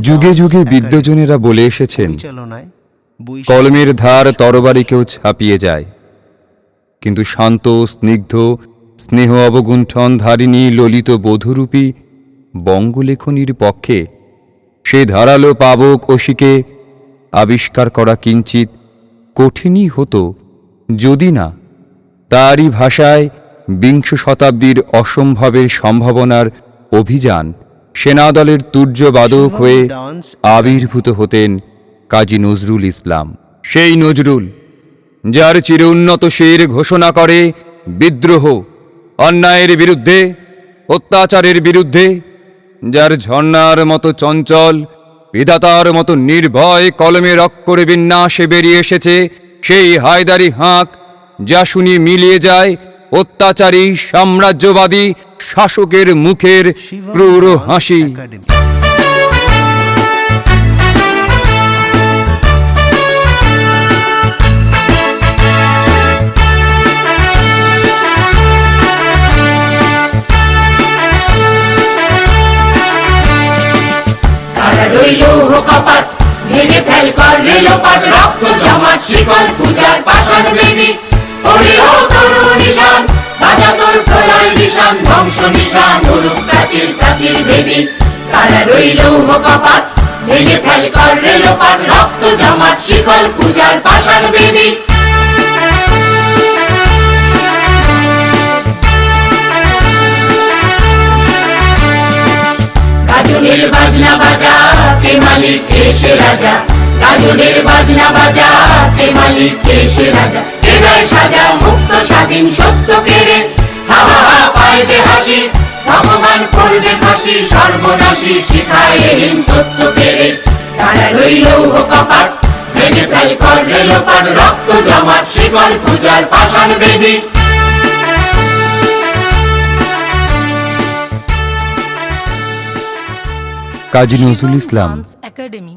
যুগে যুগে বিদ্যজনেরা বলে এসেছেন কলমের ধার তরবারিকেও ছাপিয়ে যায়। কিন্তু শান্ত স্নিগ্ধ স্নেহ অবগুণ্ঠন ধারিণী ললিত বধূরূপী বঙ্গলেখনীর পক্ষে সে ধারালো পাবক অসিকে আবিষ্কার করা কিঞ্চিত কঠিনই হতো যদি না তারই ভাষায় বিংশ শতাব্দীর অসম্ভবের সম্ভাবনার অভিযান। সেনাদলের তুর্যবাদক হয়ে আবির্ভূত হতেন কাজী নজরুল ইসলাম। সেই নজরুল যার চিরউন্নত শির ঘোষণা করে বিদ্রোহ অন্যায়ের বিরুদ্ধে অত্যাচারের বিরুদ্ধে যার ঝর্ণার মতো চঞ্চল বিধাতার মতো নির্ভয় কলমের অক্ষরে বিন্যাসে বেরিয়ে এসেছে সেই হায়দারি হাঁক যা শুনি মিলিয়ে যায় অত্যাচারী, সাম্রাজ্যবাদী, শাসকের মুখের ক্রূর হাসি। ফেল কর রক্ত জমাট, শিকল পূজার পাষাণ বেদি। ওরে ও নিশান, ধ্বংস নিশান উড়ুক প্রাচীর প্রাচীর বেদি। তারা রইল কপাট ভেঙে ফেল কর রেলোপাট রক্ত জমাট, শিকল পূজার পাষাণ বেদি। গাজনের বাজনা বাজা, কে মালিক, কে সে রাজা? গাজনের বাজনা বাজা, কে মালিক, কে সে রাজা? হৃদয় সাজা মুক্ত স্বাধীন সত্য কেড়ে। হাওয়া পায় যে হাসি ভগবান করবে ফাঁসি সর্বনাশী শিখায় হীন তত্ত্ব কেড়ে তারা রইল কপাট ভেঙে ফেল কর রেলোপাট রক্ত জমাট শিকল পূজার পাষাণ বেদী। কাজী নজরুল ইসলাম একাডেমি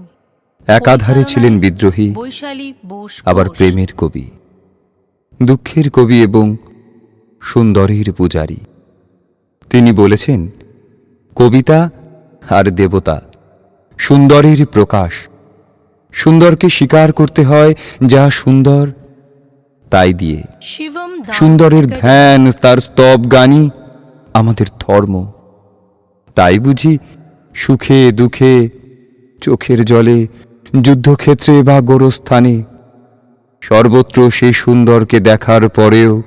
একাধারে ছিলেন বিদ্রোহী বৈশালী বোস আবার প্রেমের কবি। দুঃখের কবি এবং সুন্দরের পূজারী। তিনি বলেছেন কবিতা আর দেবতা সুন্দরের প্রকাশ। সুন্দরকে স্বীকার করতে হয় যা সুন্দর তাই দিয়ে। সুন্দরের। ধ্যান তার স্তব গানই আমাদের ধর্ম। তাই বুঝি সুখে দুঃখে চোখের জলে যুদ্ধক্ষেত্রে বা গোরস্থানে সর্বত্র সেই সুন্দরকে দেখার পরেও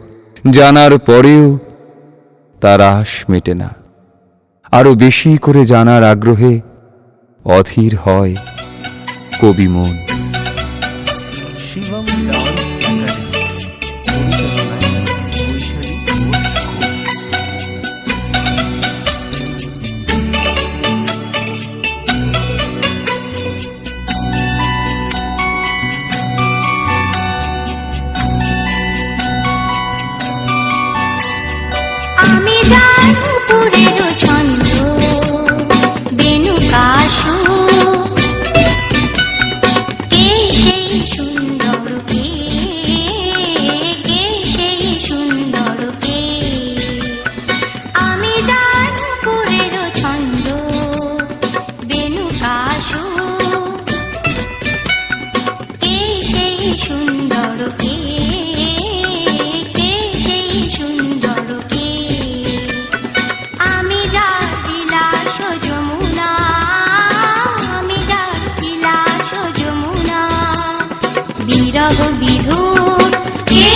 জানার পরেও তার আশ মেটে না। আরও বেশি করে জানার আগ্রহে অধীর হয় কবি মন। শিবম time. বিরহ বিধুর কে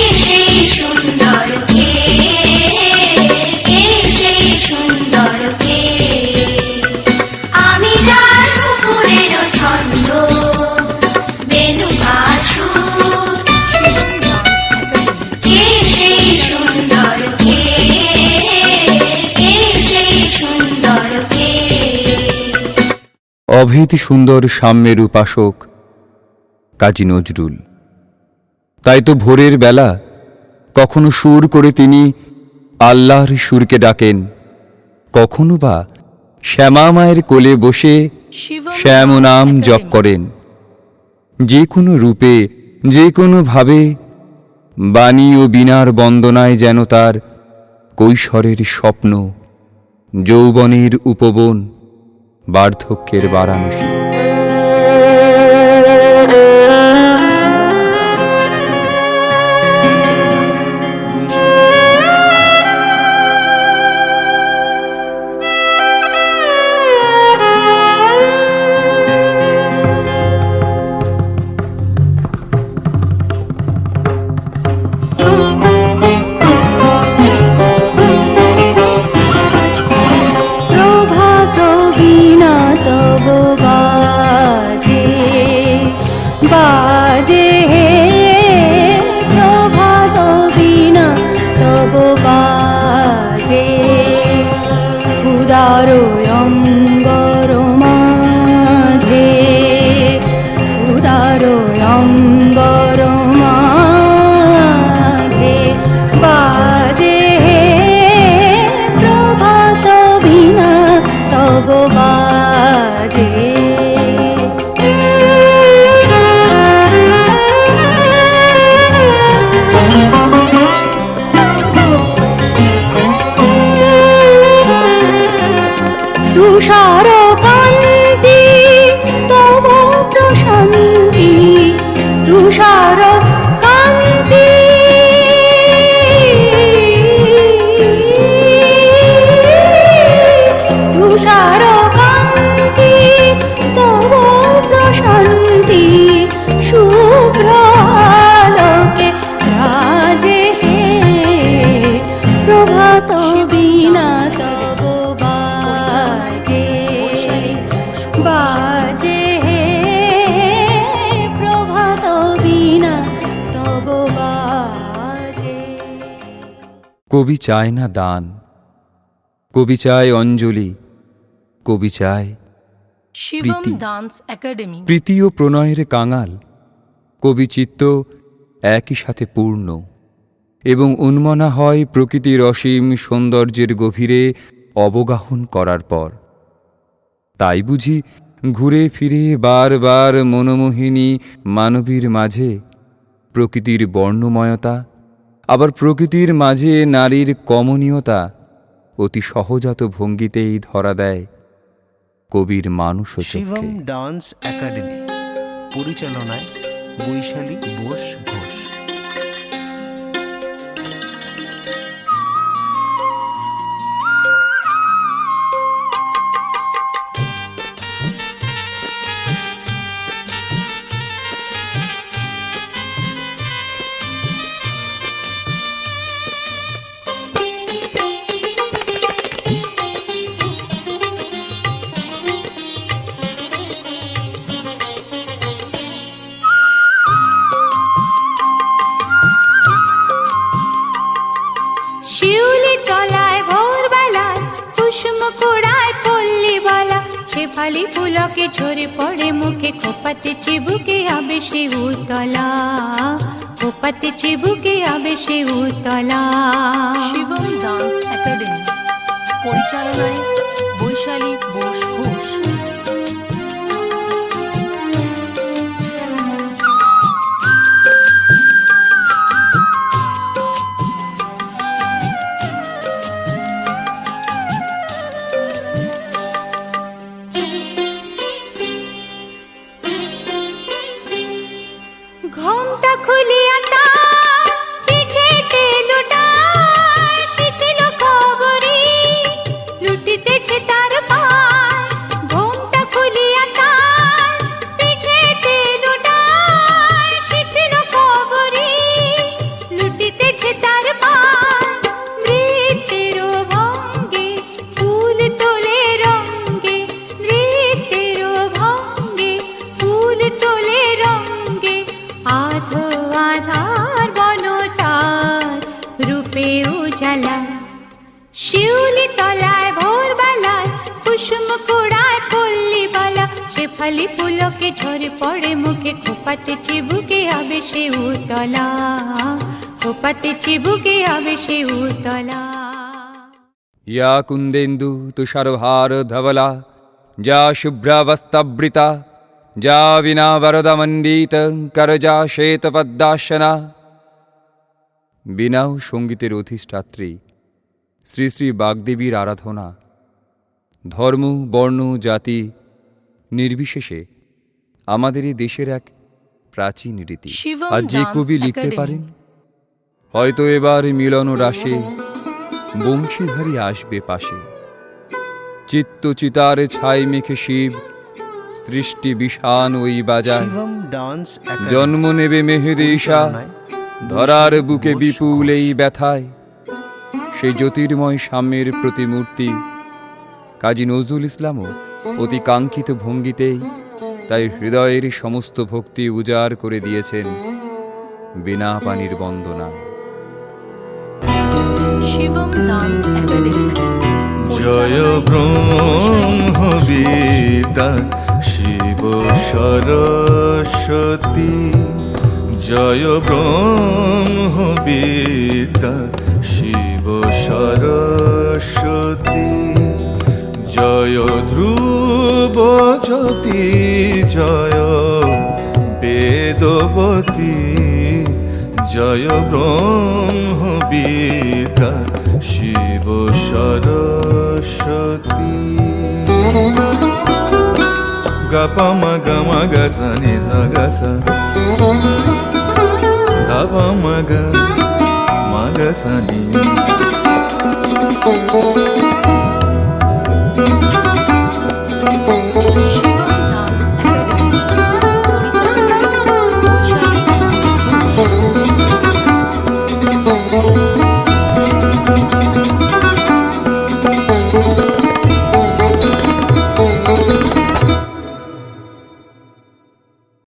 সুন্দর সুন্দর সাম্যের উপাসক কাজী নজরুল। তাই তো ভোরের বেলা কখনো সুর করে তিনি আল্লাহর সুরকে ডাকেন কখনো বা শ্যামা মায়ের কোলে বসে শ্যাম নাম জপ করেন। যে কোনো রূপে যে কোনো ভাবে বাণী ও বিনার বন্দনায় যেন তার কৈশোরের স্বপ্ন যৌবনের উপবন বার্ধক্যের বারাণসী। বাজে হে প্রভাত বিনা তব বাজে। উদার প্রভাত বিনা তব বাজে বাজে হে প্রভাত বিনা তব বাজে। কবি চায় না দান কবি চায় অঞ্জলি কবি চায় শিবম ডান্স একাডেমি। প্রীতি ও প্রণয়ের কাঙাল কবি চিত্ত একই সাথে পূর্ণ। এবং উন্মনা হয় প্রকৃতির অসীম সৌন্দর্যের গভীরে অবগাহন করার পর। তাই বুঝি ঘুরে ফিরে বারবার মনোমোহিনী মানবীর মাঝে প্রকৃতির বর্ণময়তা, আবার প্রকৃতির মাঝে নারীর কমনীয়তা অতি সহজাত ভঙ্গিতেই ধরা দেয় কবির মানুষ শিবম ডান্স একাডেমি, পরিচালনায় বৈশালী বোস শেফালি পুলকে ঝরে পড়ে মুখে, খোপাতে চিবুকে আবে সে উতলা। খোপাতে চিবুকে আবে সে উতলা। শিবম ডান্স একাডেমি পরিচালনায় খালি পুলকে ঝরে পড়ে মুখে, খোপাতে চিবুকে আবেশে উতলা। খোপাতে চিবুকে আবেশে উতলা। ইয়া কুন্দেন্দু তুষারভার ধবলা, যা শুভ্রাবস্তাবৃতা, যা বিনা বরদমণ্ডিত করজা শ্বেতপদ্মাসনা। বিনাও সঙ্গীতের অধিষ্ঠাত্রী, শ্রী শ্রী বাগদেবীর আরাধনা। ধর্ম, বর্ণ, জাতি নির্বিশেষে আমাদের এই দেশের এক প্রাচীন রীতি। আর যে কবি লিখতে পারেন হয়তো এবার মিলন রাশে বংশীধারী আসবে পাশে। চিত্ত চিতার ছাই মেখে শিব সৃষ্টি বিষান ওই বাজায় ডান্স জন্ম নেবে মেহেদেশা পরিচালনায় ধরার বুকে বিপুল এই ব্যথায়। সেই জ্যোতির্ময় সাম্যের প্রতিমূর্তি। কাজী নজরুল ইসলামও অতি কাঙ্ক্ষিত ভঙ্গিতেই তাই হৃদয়ের সমস্ত ভক্তি উজাড় করে দিয়েছেন বিনা পানির বন্দনায়। একাডেমি। জয় ব্রহ্মবিতা শিব সরস্বতী। জয় ব্রহ্মবিতা শিব সরস্বতী। জয় ধ্রুব জ্যোতি, জয় বেদবতী, জয় ব্রহ্মবিতা শিব সরস্বতী। গপা মগ মগ সনি সগ স ধপ মগ মগ